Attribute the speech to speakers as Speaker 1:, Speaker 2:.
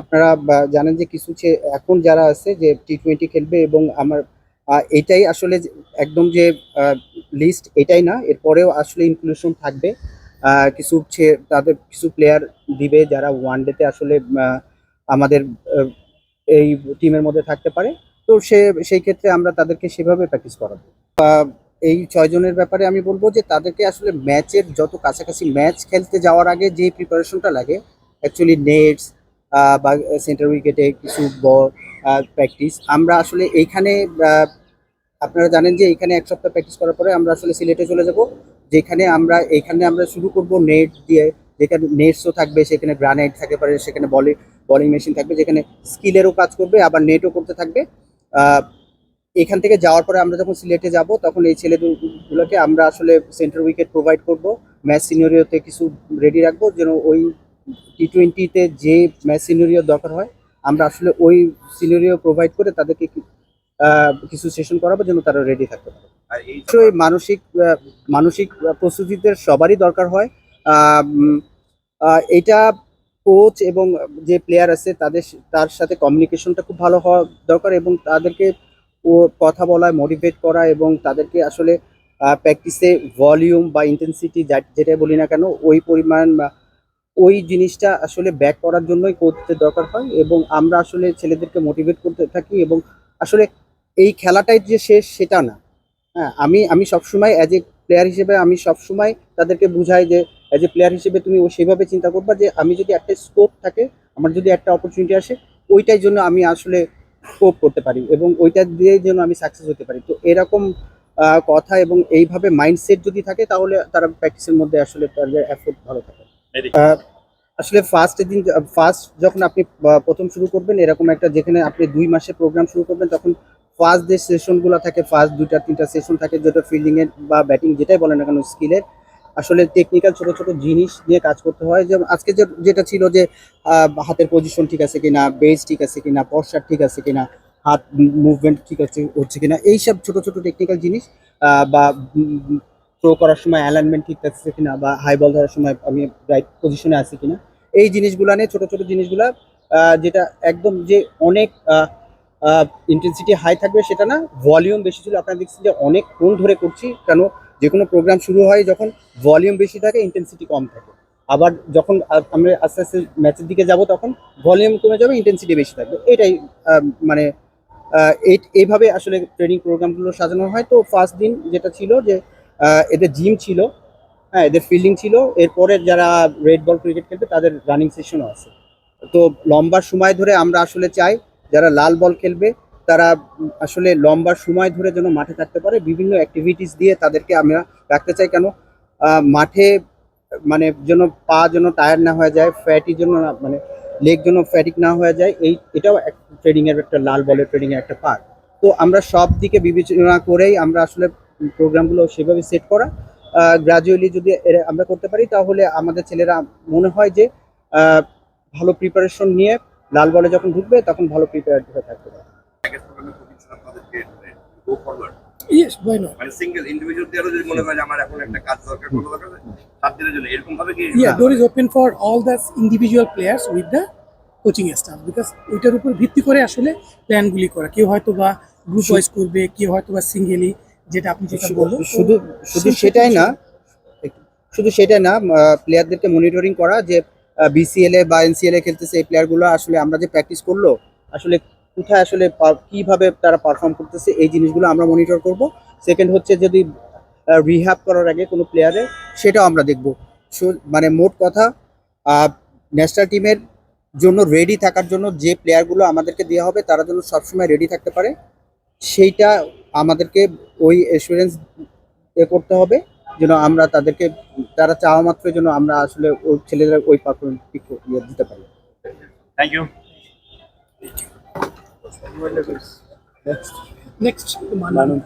Speaker 1: আপনারা জানেন যে কিছু এখন যারা আছে যে টি টোয়েন্টি খেলবে এবং আমার এটাই আসলে একদম যে লিস্ট এটাই না, এরপরেও আসলে ইনক্লুশন থাকবে। কিছু তাদের কিছু প্লেয়ার দিবে যারা ওয়ান ডেতে আসলে আমাদের এই টিমের মধ্যে থাকতে পারে। তো সে, সেই ক্ষেত্রে আমরা তাদেরকে সেভাবে প্র্যাকটিস করাবো। এই ছয়জনের ব্যাপারে আমি বলব যে তাদেরকে আসলে ম্যাচের যত কাছাকাছি ম্যাচ খেলতে যাওয়ার আগে যে প্রিপারেশনটা লাগে অ্যাকচুয়ালি নেটস বা সেন্টার উইকেটে কিছু বল প্র্যাকটিস আমরা আসলে এইখানে আপনারা জানেন যে এখানে এক সপ্তাহ প্র্যাকটিস করার পরে আমরা আসলে সিলেটে চলে যাব, যেখানে আমরা এখানে আমরা শুরু করব নেট দিয়ে। যেখানে নেটসও থাকবে, সেখানে গ্রানাইট থাকতে পারে, সেখানে বলে বলিং মেশিন থাকবে, যেখানে স্কিলেরও কাজ করবে, আবার নেটও করতে থাকবে। এখান থেকে যাওয়ার পরে আমরা যখন সিলেটে যাব, তখন এই ছেলেগুলোকে আমরা আসলে সেন্টার উইকেট প্রোভাইড করব। ম্যাচ সিনিয়রিওতে কিছু রেডি রাখব, যেন ওই টি টোয়েন্টিতে যে ম্যাচ সিনিয়রিও দরকার হয় আমরা আসলে ওই সিনিয়রিও প্রোভাইড করে তাদেরকে কিছু সেশন করাবো যেন তারা রেডি থাকতে পারে।
Speaker 2: আর এই
Speaker 1: মানসিক মানসিক প্রস্তুতিতে সবারই দরকার হয়। এটা কোচ এবং যে প্লেয়ার আছে তাদের তার সাথে কমিউনিকেশনটা খুব ভালো হওয়া দরকার এবং তাদেরকে ও কথা বলা মোটিভেট করা এবং তাদেরকে আসলে প্র্যাকটিসে ভলিউম বা ইন্টেন্সিটি যেটা বলি না কেন ওই পরিমাণ ওই জিনিসটা আসলে ব্যাক করার জন্যই করতে দরকার হয় এবং আমরা আসলে ছেলেদেরকে মোটিভেট করতে থাকি এবং আসলে এই খেলাটাই যে শেষ সেটা না। হ্যাঁ আমি আমি সবসময় অ্যাজ এ প্লেয়ার হিসেবে আমি সবসময় তাদেরকে বুঝাই যে অ্যাজ এ প্লেয়ার হিসেবে তুমি ও সেভাবে চিন্তা করবা যে আমি যদি একটা স্কোপ থাকে, আমার যদি একটা অপরচুনিটি আসে ওইটার জন্য আমি আসলে স্কোপ করতে পারি এবং ওইটা দিয়ে যেন আমি সাকসেস হতে পারি। তো এরকম কথা এবং এইভাবে মাইন্ডসেট যদি থাকে তাহলে তারা প্র্যাকটিসের মধ্যে আসলে তাদের এফোর্ট ভালো থাকে। আসলে ফার্স্ট দিন ফার্স্ট যখন আপনি প্রথম শুরু করবেন, এরকম একটা যেখানে আপনি দুই মাসে প্রোগ্রাম শুরু করবেন, তখন ফার্স্ট যে সেশনগুলো থাকে ফার্স্ট দুইটা, তিনটা সেশন থাকে, যেটা ফিল্ডিং এর বা ব্যাটিং যেটাই বলেন না কেন স্কিলের আসলে টেকনিক্যাল ছোট ছোট জিনিস নিয়ে কাজ করতে হয়। যেমন আজকে যে, যেটা ছিল যে হাতের পজিশন ঠিক আছে কিনা বেস ঠিক আছে কিনা পশ্চার ঠিক আছে কিনা, হাত মুভমেন্ট ঠিক আছে, হচ্ছে কিনা, এইসব ছোট ছোট টেকনিক্যাল জিনিস বা থ্রো করার সময় অ্যালাইনমেন্ট ঠিক আছে কিনা বা হাই বল ধরার সময় আমি রাইট পজিশনে আছি কিনা, এই জিনিসগুলো নিয়ে, ছোট ছোট জিনিসগুলা যেটা একদম যে অনেক ইন্টেন্সিটি হাই থাকবে সেটা না ভলিউম বেশি ছিল, আপনারা দেখছেন যে অনেকক্ষণ ধরে করছি, কেন যে কোনো প্রোগ্রাম শুরু হয় যখন ভলিউম বেশি থাকে ইন্টেন্সিটি কম থাকে। আবার যখন আমরা আস্তে আস্তে ম্যাচের দিকে যাব তখন ভলিউম কমে যাবে ইন্টেন্সিটি বেশি থাকবে। এটাই মানে এইভাবে আসলে ট্রেনিং প্রোগ্রামগুলো সাজানো হয়। তো ফার্স্ট দিন যেটা ছিল যে এদের জিম ছিল হ্যাঁ এদের ফিল্ডিং ছিল। এরপরে যারা রেড বল ক্রিকেট খেলবে তাদের রানিং সেশনও আছে। তো লম্বা সময় ধরে আমরা আসলে চাই, যারা লাল বল খেলবে, তারা আসলে লম্বা সময় ধরে যেন মাঠে থাকতে পারে। বিভিন্ন অ্যাক্টিভিটিস দিয়ে তাদেরকে আমরা রাখতে চাই কেন মাঠে মানে যেন পা যেন টায়ার না হয়ে যায় ফ্যাটি না- মানে লেগ যেন ফ্যাটিক না হয়ে যায়, এই, এটাও ট্রেডিং এর একটা, লাল বলের ট্রেডিং এর একটা পার্ট তো আমরা সব দিকে বিবেচনা করেই আমরা আসলে প্রোগ্রামগুলো সেভাবে সেট করা। গ্রাজুয়ালি যদি এরা আমরা করতে পারি তাহলে আমাদের ছেলেরা মনে হয় যে ভালো প্রিপারেশন নিয়ে লাল বলে যখন ঢুকবে তখন ভালো প্রিপেয়ার হয়ে থাকতে পারে?
Speaker 2: মানে সিঙ্গেল ইন্ডিভিজুয়াল যদি মনে করে যে আমার এখন একটা কাজ দরকার কোনো দরকার নেই, সাত দিনের জন্য এরকম ভাবে কি
Speaker 3: Yeah, door is open for all the individual players with the coaching staff because ওইটার উপর ভিত্তি করে আসলে প্ল্যানগুলি করা। কেউ হয়তো বা গ্রুপ ওয়াইজ করবে কেউ হয়তো বা সিঙ্গেলি যেটা আপনি যেটা বললেন
Speaker 1: শুধু শুধু সেটাই না শুধু সেটাই না প্লেয়ারদেরকে মনিটরিং করা যে বিসিএল এ বা এনসিএল এ খেলতেছে এই প্লেয়ারগুলো আসলে আমরা যে প্র্যাকটিস করল আসলে কোথায় আসলে কীভাবে তারা পারফর্ম করতেছে এই জিনিসগুলো আমরা মনিটর করব। সেকেন্ড হচ্ছে যদি রিহ্যাব করার আগে কোনো প্লেয়ারে সেটাও আমরা দেখব। মানে মোট কথা ন্যাশনাল টিমের জন্য রেডি থাকার জন্য যে প্লেয়ারগুলো আমাদেরকে দেওয়া হবে তারা যেন সবসময় রেডি থাকতে পারে। সেইটা আমাদেরকে ওই এসুরেন্স এ করতে হবে যেন আমরা তাদেরকে তারা চাওয়া মাত্র যেন আমরা আসলে ওই ছেলেদের ওই পারফরমেন্স দিতে পারি।
Speaker 2: Thank you
Speaker 3: next, Manan.